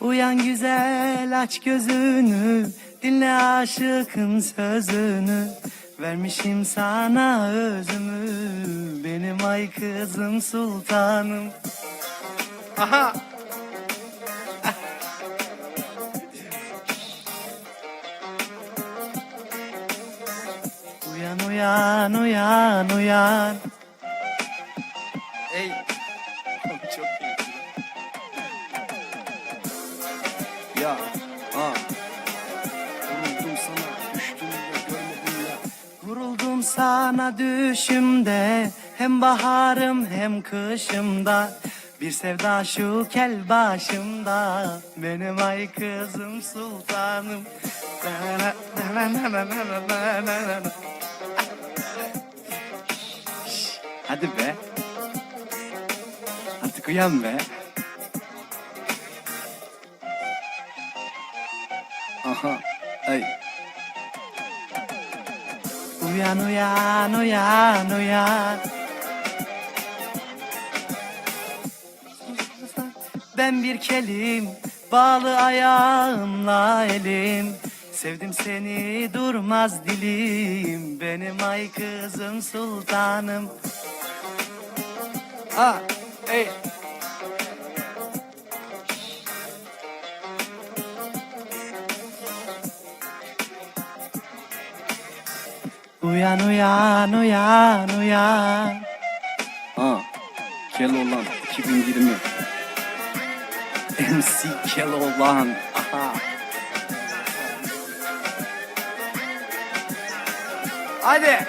Uyan güzel aç gözünü Dinle aşıkın sözünü. Vermişim sana özümü Benim ay kızım sultanım. Aha! Uyan uyan uyan uyan. Ey Ya, ha. Vuruldum sana, düştüm de görmedim ya. Vuruldum sana düşümde Hem baharım hem kışımda Bir sevda şu kel başımda Benim ay kızım sultanım Hadi be Artık uyan be Aha, ay. Uyan uyan uyan uyan Ben bir kelim Bağlı ayağımla elim Sevdim seni durmaz dilim Benim ay kızım sultanım Ha, ey. Uyan uyan uyan uyan Ha, Keloğlan 2020. MC Keloğlan. Aha. Hadi